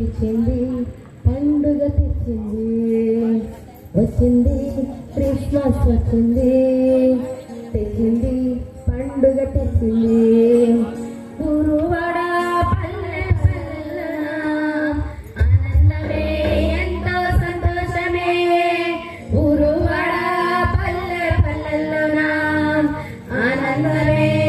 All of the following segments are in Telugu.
తెచ్చింది పండుగ తెచ్చింది. వచ్చింది క్రిస్మస్ వచ్చింది. తెచ్చింది పండుగ తెచ్చింది. గురువాడ పల్లె పల్లెన ఆనందమే ఎంతో సంతోషమే. గురువాడ పల్లె పల్లెల్లోన ఆనందమే.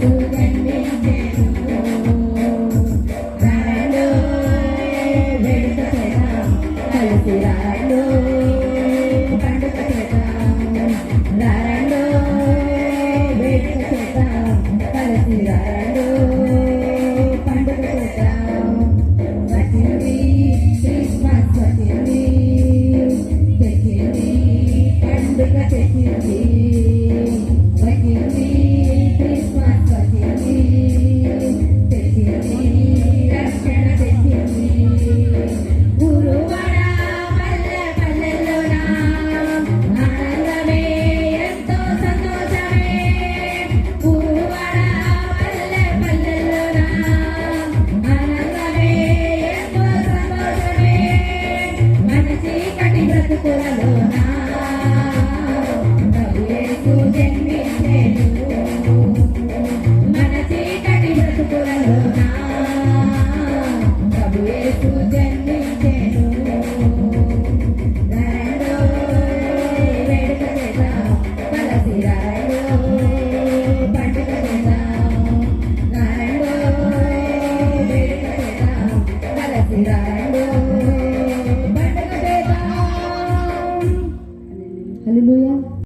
Thank you. 回来的 ra.